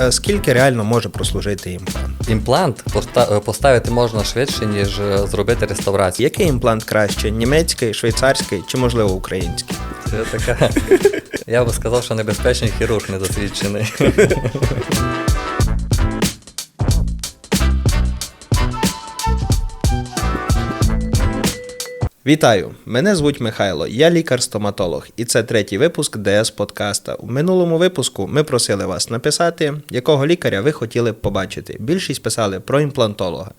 Е, Скільки реально може прослужити імплант? Імплант е, поставити можна швидше, ніж е, зробити реставрацію. Який імплант краще? Німецький, швейцарський чи можливо український? Це така. Я би сказав, що небезпечний хірург недосвідчений. Вітаю! Мене звуть Михайло, я лікар-стоматолог, і це третій випуск ДС подкаста. У минулому випуску ми просили вас написати, якого лікаря ви хотіли б побачити. Більшість писали про імплантолога.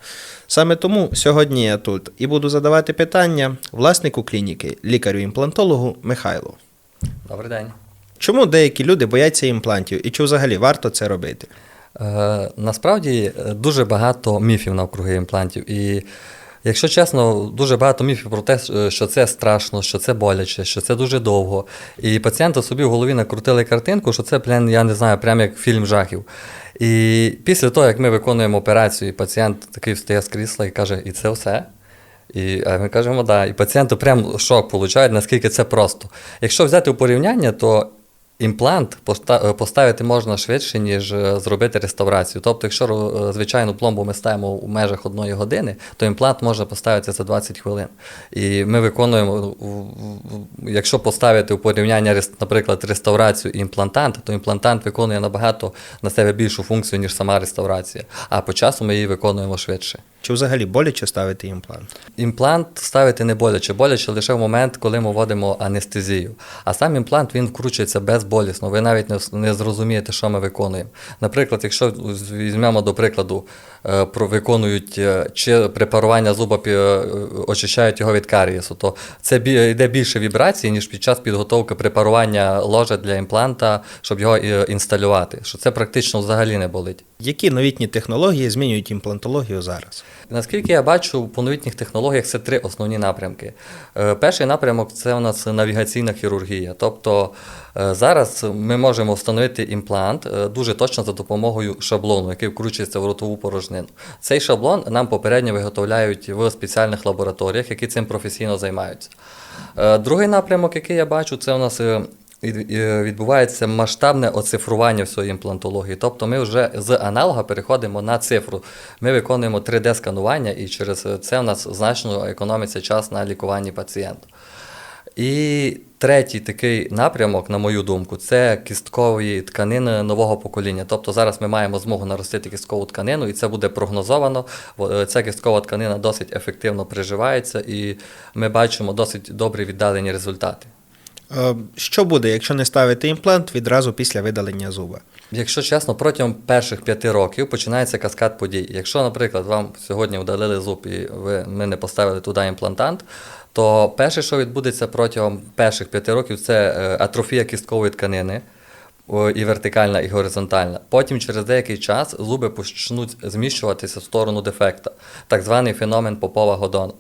Саме тому сьогодні я тут і буду задавати питання власнику клініки, лікарю-імплантологу Михайлу. Добрий день. Чому деякі люди бояться імплантів і чи взагалі варто це робити? Е, насправді е, дуже багато міфів навкруги імплантів. І якщо чесно, дуже багато міфів про те, е, що це страшно, що це боляче, що це дуже довго. І пацієнти собі в голові накрутили картинку, що це прям, я не знаю, прям як фільм жахів. І після того, як ми виконуємо операцію, і пацієнт такий встає з крісла і каже, і це все. І а ми кажемо, да. І пацієнти прям шок получають, наскільки це просто. Якщо взяти у порівняння, то імплант е, поставити можна швидше, ніж е, зробити реставрацію. Тобто, якщо е, звичайну пломбу ми ставимо у межах одної години, то імплант можна поставити за 20 хвилин. І ми виконуємо, якщо поставити у порівняння, наприклад, реставрацію і імплантант, то імплантант виконує набагато на себе більшу функцію, ніж сама реставрація. А по часу ми її виконуємо швидше. Чи взагалі боляче ставити імплант? Імплант ставити не боляче, боляче лише в момент, коли ми вводимо анестезію. А сам імплант він вкручується безболісно. Ви навіть не, не зрозумієте, що ми виконуємо. Наприклад, якщо візьмемо до прикладу, е, про виконують е, чи препарування зуба е, очищають його від карієсу, то це йде більше вібрацій, ніж під час підготовки препарування ложа для імпланта, щоб його інсталювати. Що це практично взагалі не болить. Які новітні технології змінюють імплантологію зараз? Наскільки я бачу, по новітніх технологіях це три основні напрямки. Перший напрямок це у нас навігаційна хірургія. Тобто зараз ми можемо встановити імплант е, дуже точно за допомогою шаблону, який вкручується в ротову порожнину. Цей шаблон нам попередньо виготовляють в спеціальних лабораторіях, які цим професійно займаються. Е, Другий напрямок, який я бачу, це у нас. е, від- е, відбувається масштабне оцифрування всієї імплантології. Тобто ми вже з аналога переходимо на цифру. Ми виконуємо 3D-сканування, і через це у нас значно економиться час на лікуванні пацієнта. І третій такий напрямок, на мою думку, це кісткові тканини нового покоління. Тобто зараз ми маємо змогу наростити кісткову тканину, і це буде прогнозовано. Е, Ця кісткова тканина досить ефективно приживається, і ми бачимо досить добрі віддалені результати. Е, Що буде, якщо не ставити імплант відразу після видалення зуба? Якщо чесно, протягом перших п'яти років починається каскад подій. Якщо, наприклад, вам сьогодні вдалили зуб і ви, ми не поставили туди імплантант, то перше, що відбудеться протягом перших п'яти років, це е, атрофія кісткової тканини. І вертикальна, і горизонтальна. Потім через деякий час зуби почнуть зміщуватися в сторону дефекта, так званий феномен попова Годона.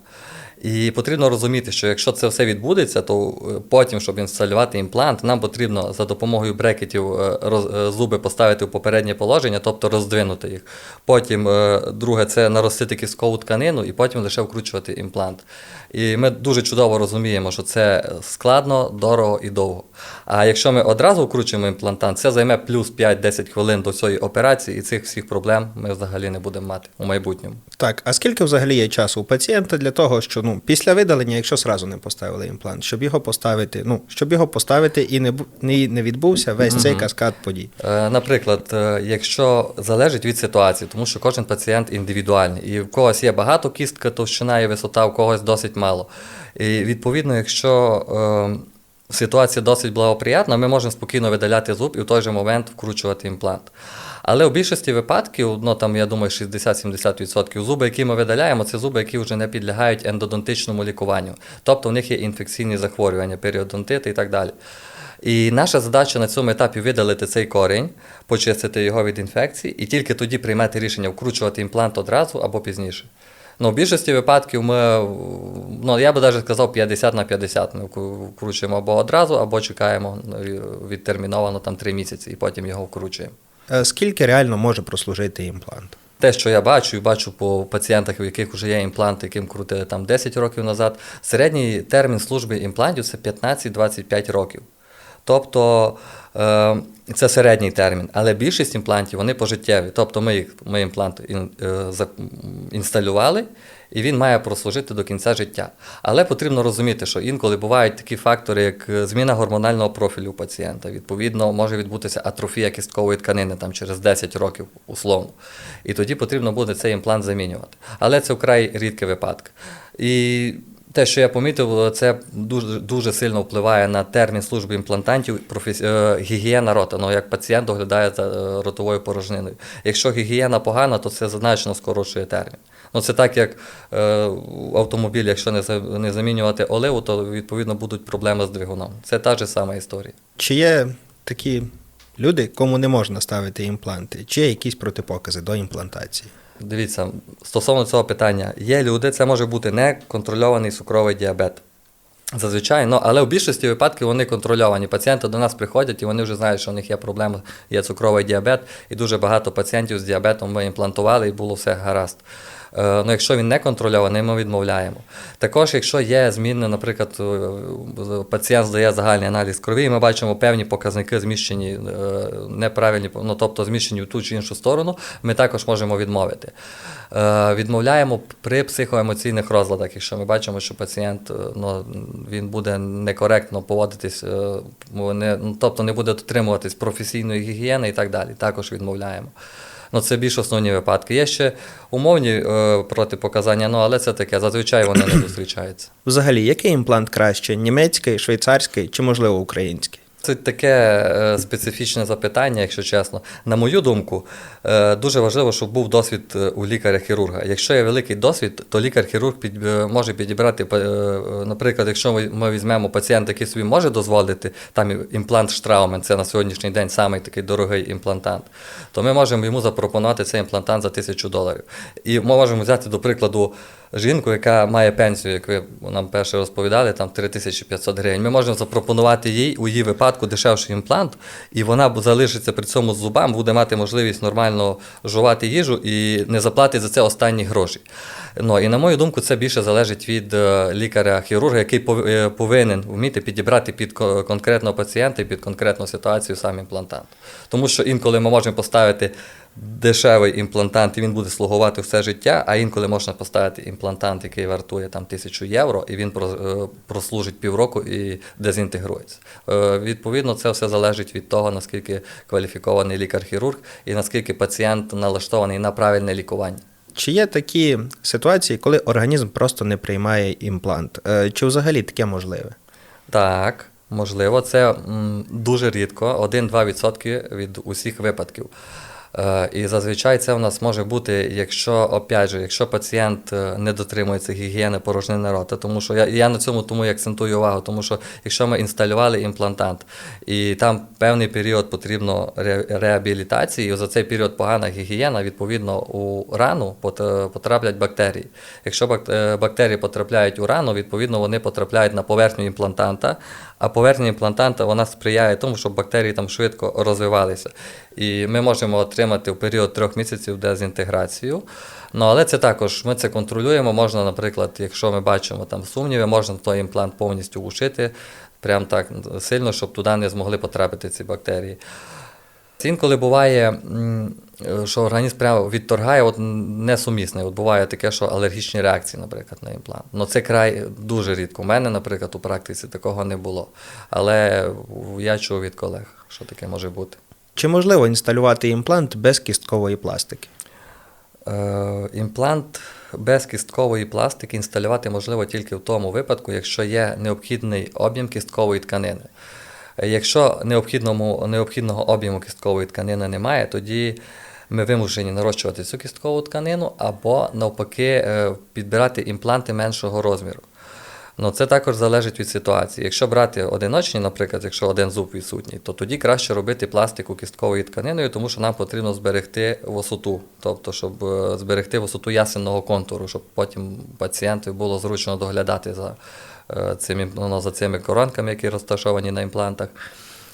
І потрібно розуміти, що якщо це все відбудеться, то е, потім, щоб інсталювати імплант, нам потрібно за допомогою брекетів е, е, зуби поставити в попереднє положення, тобто роздвинути їх. Потім, друге, це наростити кісткову тканину, і потім лише вкручувати імплант. І ми дуже чудово розуміємо, що це складно, дорого і довго. А якщо ми одразу вкручуємо імплантант, це займе плюс 5-10 хвилин до цієї операції, і цих всіх проблем ми взагалі не будемо мати у майбутньому. Так, а скільки взагалі є часу у пацієнта для того, що ну після видалення, якщо сразу не поставили імплант, щоб його поставити, ну щоб його поставити і не не, не відбувся весь цей каскад подій? Е, Наприклад, е, якщо залежить від ситуації, тому що кожен пацієнт індивідуальний, і в когось є багато кістка, товщина і висота, у когось досить мало. І відповідно, якщо е, ситуація досить благоприятна, ми можемо спокійно видаляти зуб і в той же момент вкручувати імплант. Але у більшості випадків, ну там я думаю, 60-70% зуби, які ми видаляємо, це зуби, які вже не підлягають ендодонтичному лікуванню. Тобто в них є інфекційні захворювання, періодонтити і так далі. І наша задача на цьому етапі видалити цей корінь, почистити його від інфекцій, і тільки тоді приймати рішення вкручувати імплант одразу або пізніше. Ну, в більшості випадків ми, ну я би навіть сказав 50 на 50. Ми вкручуємо або одразу, або чекаємо ну, відтерміновано там 3 місяці і потім його вкручуємо. Е, Скільки реально може прослужити імплант? Те, що я бачу, і бачу по пацієнтах, у яких вже є імпланти, яким крутили там 10 років назад, середній термін служби імплантів це 15-25 років. Тобто е, це середній термін, але більшість імплантів вони пожиттєві. Тобто ми, їх, ми імплант е, інсталювали, і він має прослужити до кінця життя. Але потрібно розуміти, що інколи бувають такі фактори, як е, зміна гормонального профілю у пацієнта. Відповідно, може відбутися атрофія кісткової тканини там, через 10 років, условно. І тоді потрібно буде цей імплант замінювати. Але це вкрай рідкі випадки. І те, що я помітив, це дуже, дуже сильно впливає на термін служби імплантантів, професі... е, гігієна рота, ну, як пацієнт доглядає за е, ротовою порожниною. Якщо гігієна погана, то це значно скорочує термін. Ну, це так, як е, в автомобілі, якщо не, за- не замінювати оливу, то відповідно будуть проблеми з двигуном. Це та ж сама історія. Чи є такі люди, кому не можна ставити імпланти? Чи є якісь протипокази до імплантації? Дивіться, стосовно цього питання, є люди, це може бути неконтрольований цукровий діабет. Зазвичай, ну, але в більшості випадків вони контрольовані. Пацієнти до нас приходять і вони вже знають, що у них є проблема, є цукровий діабет, і дуже багато пацієнтів з діабетом ми імплантували і було все гаразд. Е, ну, якщо він не контрольований, ми відмовляємо. Також, якщо є зміни, наприклад, е, пацієнт здає загальний аналіз крові, і ми бачимо певні показники зміщені е, неправильні, ну, тобто зміщені в ту чи іншу сторону, ми також можемо відмовити. Відмовляємо при психоемоційних розладах, якщо ми бачимо, що пацієнт ну, він буде некоректно поводитись, не, тобто не буде дотримуватись професійної гігієни і так далі. Також відмовляємо. Ну, це більш основні випадки. Є ще умовні е, протипоказання, ну, але це таке, зазвичай вони не зустрічаються. Взагалі, який імплант краще? Німецький, швейцарський чи, можливо, український? Це таке е, специфічне запитання, якщо чесно. На мою думку, е, дуже важливо, щоб був досвід е, у лікаря-хірурга. Якщо є великий досвід, то лікар-хірург може підібрати, наприклад, якщо ми, ми візьмемо пацієнта, який собі може дозволити, там імплант Штраумен, це на сьогоднішній день самий такий дорогий імплантант, то ми можемо йому запропонувати цей імплантант за тисячу доларів. І ми можемо взяти, до прикладу, жінку, яка має пенсію, як ви нам перше розповідали, там 3500 гривень. Ми можемо запропонувати їй у її випадку дешевший імплант, і вона залишиться при цьому з зубам, буде мати можливість нормально жувати їжу і не заплатить за це останні гроші. Ну, і на мою думку, це більше залежить від е, лікаря-хірурга, який е, повинен вміти підібрати під конкретного пацієнта під конкретну ситуацію сам імплантант. Тому що інколи ми можемо поставити дешевий імплантант, і він буде слугувати все життя, а інколи можна поставити імплантант, який вартує там тисячу євро, і він е, прослужить півроку і дезінтегрується. Е, Відповідно, це все залежить від того, наскільки кваліфікований лікар-хірург і наскільки пацієнт налаштований на правильне лікування. Чи є такі ситуації, коли організм просто не приймає імплант? Е, Чи взагалі таке можливе? Так, можливо, це дуже рідко, 1-2% від усіх випадків. Е, І зазвичай це у нас може бути, якщо опять же, якщо пацієнт е, не дотримується гігієни порожнини рота, тому що я, я на цьому тому і акцентую увагу, тому що якщо ми інсталювали імплантант, і там певний період потрібно ре- реабілітації, і за цей період погана гігієна, відповідно, у рану потраплять бактерії. Якщо е, бактерії потрапляють у рану, відповідно вони потрапляють на поверхню імплантанта, а поверхня імплантанта вона сприяє тому, щоб бактерії там швидко розвивалися. І ми можемо отримати в період трьох місяців дезінтеграцію. Ну, але це також ми це контролюємо. Можна, наприклад, якщо ми бачимо там сумніви, можна той імплант повністю ушити, прям так сильно, щоб туди не змогли потрапити ці бактерії. Інколи буває, що організм прямо відторгає от несумісне. От буває таке, що алергічні реакції, наприклад, на імплант. Ну це край дуже рідко. У мене, наприклад, у практиці такого не було. Але я чув від колег, що таке може бути. Чи можливо інсталювати імплант без кісткової пластики? Е, імплант без кісткової пластики інсталювати можливо тільки в тому випадку, якщо є необхідний об'єм кісткової тканини. Якщо необхідного об'єму кісткової тканини немає, тоді ми вимушені нарощувати цю кісткову тканину або навпаки е, підбирати імпланти меншого розміру. Ну, це також залежить від ситуації. Якщо брати одиночні, наприклад, якщо один зуб відсутній, то тоді краще робити пластику кістковою тканиною, тому що нам потрібно зберегти висоту, тобто, щоб е, зберегти висоту ясенного контуру, щоб потім пацієнту було зручно доглядати за, е, цими, ну, за цими коронками, які розташовані на імплантах.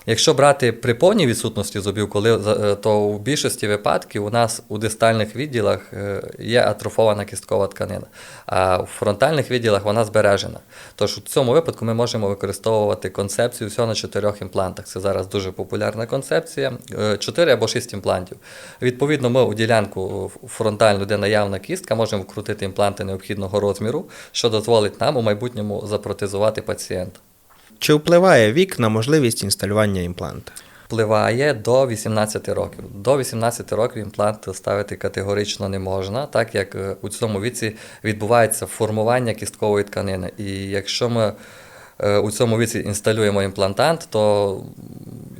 Якщо брати при повній відсутності зубів, коли е, то в більшості випадків у нас у дистальних відділах е, є атрофована кісткова тканина, а в фронтальних відділах вона збережена. Тож у цьому випадку ми можемо використовувати концепцію всього на чотирьох імплантах. Це зараз дуже популярна концепція. е, Чотири або шість імплантів. Відповідно, ми у ділянку фронтальну, де наявна кістка, можемо вкрутити імпланти необхідного розміру, що дозволить нам у майбутньому запротезувати пацієнта. Чи впливає вік на можливість інсталювання імпланта? Впливає до 18 років. До 18 років імплант ставити категорично не можна, так як е, у цьому віці відбувається формування кісткової тканини. І якщо ми у цьому віці інсталюємо імплантант, то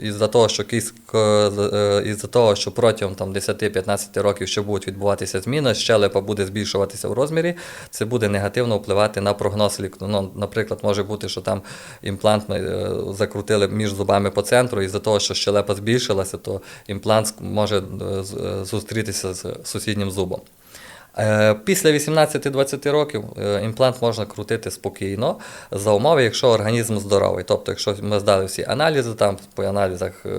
із-за того, що кістка, е, із-за того, що протягом там, 10-15 років ще будуть відбуватися зміни, щелепа буде збільшуватися в розмірі, це буде негативно впливати на прогноз лікаря. Ну, наприклад, може бути, що там імплант ми е, закрутили між зубами по центру, і за того, що щелепа збільшилася, то імплант може е, е, зустрітися з сусіднім зубом. Е, Після 18-20 років е, імплант можна крутити спокійно за умови, якщо організм здоровий. Тобто, якщо ми здали всі аналізи, там по аналізах е,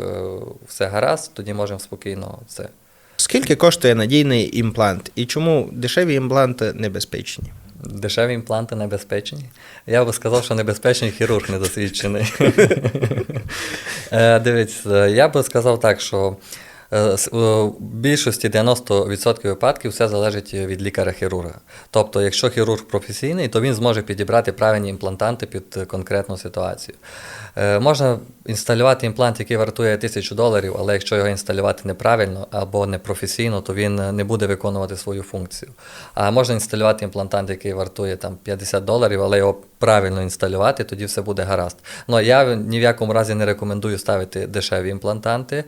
все гаразд, тоді можемо спокійно це. Скільки коштує надійний імплант і чому дешеві імпланти небезпечні? Дешеві імпланти небезпечні. Я би сказав, що небезпечний хірург недосвідчений. Дивіться, я би сказав так, що в більшості 90% випадків все залежить від лікаря-хірурга. Тобто, якщо хірург професійний, то він зможе підібрати правильні імплантанти під е, конкретну ситуацію. Е, Можна інсталювати імплант, який вартує тисячу доларів, але якщо його інсталювати неправильно або непрофесійно, то він е, не буде виконувати свою функцію. А можна інсталювати імплантант, який вартує там 50 доларів, але його правильно інсталювати, тоді все буде гаразд. Ну я ні в якому разі не рекомендую ставити дешеві імплантанти.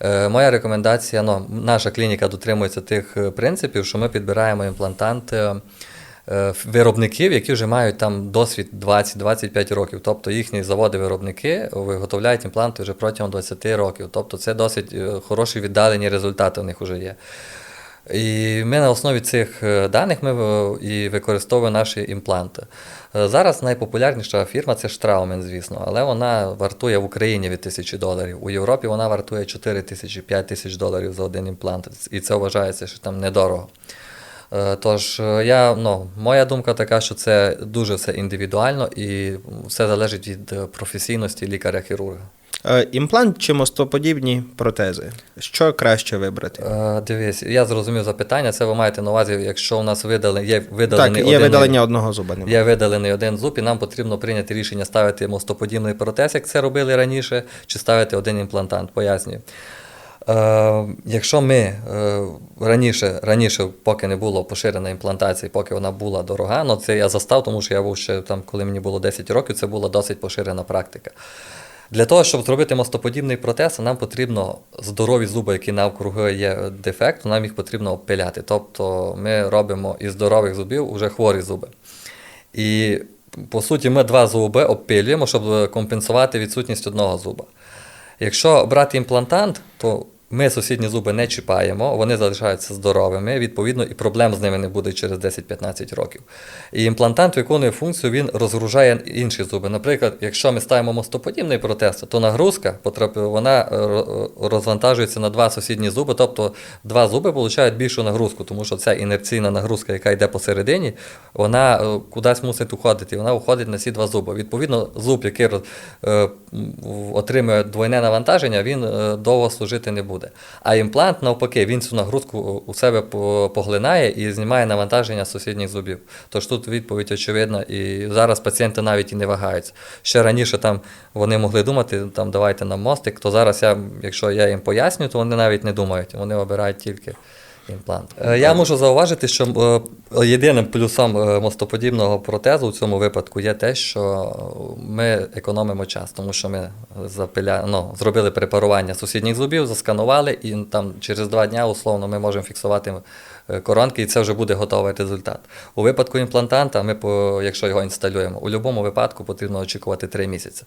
Е, моя рекомендація, ну, наша клініка дотримується тих е, принципів, що ми підбираємо імплантанти. е, Виробників, які вже мають там досвід 20-25 років, тобто їхні заводи-виробники виготовляють імпланти вже протягом 20 років. Тобто це досить е, хороші віддалені результати у них вже є. І ми на основі цих е, даних ми е, і використовуємо наші імпланти. Е, Зараз найпопулярніша фірма це Straumann, звісно, але вона вартує в Україні від тисячі доларів. У Європі вона вартує 4 тисячі, 5 тисяч доларів за один імплант. І це вважається, що там недорого. Тож я, ну, моя думка така, що це дуже все індивідуально і все залежить від професійності лікаря-хірурга. Е, Імплант чи мостоподібні протези? Що краще вибрати? Е, Дивись, я зрозумів запитання. Це ви маєте на увазі, якщо у нас видалені, є видалений Так, є один, видалення одного зуба. немає. є видалений один зуб, і нам потрібно прийняти рішення ставити мостоподібний протез, як це робили раніше, чи ставити один імплантант. Пояснюю. Е, якщо ми е, раніше, раніше, поки не було поширена імплантація, поки вона була дорога, ну це я застав, тому що я був ще там, коли мені було 10 років, це була досить поширена практика. Для того, щоб зробити мостоподібний протез, нам потрібно здорові зуби, які навкруги є дефекту, нам їх потрібно обпиляти. Тобто ми робимо із здорових зубів вже хворі зуби. І по суті, ми два зуби обпилюємо, щоб компенсувати відсутність одного зуба. Якщо брати імплантант, то ми сусідні зуби не чіпаємо, вони залишаються здоровими, відповідно, і проблем з ними не буде через 10-15 років. І імплантант виконує функцію, він розгружає інші зуби. Наприклад, якщо ми ставимо мостоподібний протез, то нагрузка вона е, розвантажується на два сусідні зуби, тобто два зуби отримують більшу нагрузку, тому що ця інерційна нагрузка, яка йде посередині, вона е, кудись мусить уходити, вона уходить на ці два зуби. Відповідно, зуб, який е, отримує двойне навантаження, він довго служити не буде. А імплант, навпаки, він цю нагрузку у себе поглинає і знімає навантаження сусідніх зубів. Тож тут відповідь очевидна, і зараз пацієнти навіть і не вагаються. Ще раніше там вони могли думати, там давайте нам мостик, то зараз я, якщо я їм поясню, то вони навіть не думають, вони обирають тільки. Імплант. Е, Я можу зауважити, що е, єдиним плюсом е, мостоподібного протезу у цьому випадку є те, що ми економимо час, тому що ми запиля... ну, зробили препарування сусідніх зубів, засканували, і там через два дні условно ми можемо фіксувати коронки, і це вже буде готовий результат. У випадку імплантанта, ми, по, якщо його інсталюємо, у будь-якому випадку потрібно очікувати 3 місяці.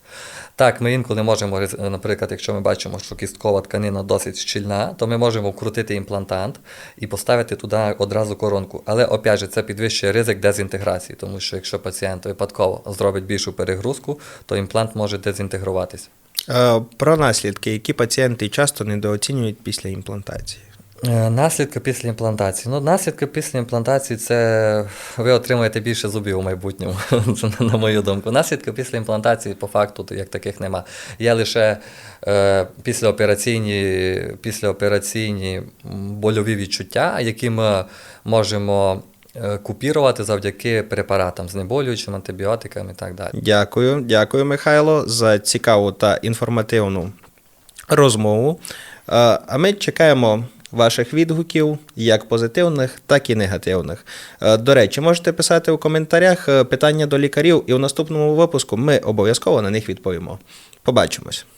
Так, ми інколи можемо, наприклад, якщо ми бачимо, що кісткова тканина досить щільна, то ми можемо вкрутити імплантант і поставити туди одразу коронку. Але опять же, це підвищує ризик дезінтеграції, тому що якщо пацієнт випадково зробить більшу перегрузку, то імплант може дезінтегруватися. Е, Про наслідки, які пацієнти часто недооцінюють після імплантації. Е, Наслідки після імплантації. Ну, наслідки після імплантації це ви отримаєте більше зубів у майбутньому, на мою думку. Наслідки після імплантації по факту як таких нема. Є лише е, післяопераційні, післяопераційні больові відчуття, які ми можемо е, купірувати завдяки препаратам, знеболюючим, антибіотикам і так далі. Дякую, дякую, Михайло, за цікаву та інформативну розмову. Е, А ми чекаємо ваших відгуків, як позитивних, так і негативних. Е, До речі, можете писати у коментарях е, питання до лікарів, і в наступному випуску ми обов'язково на них відповімо. Побачимось.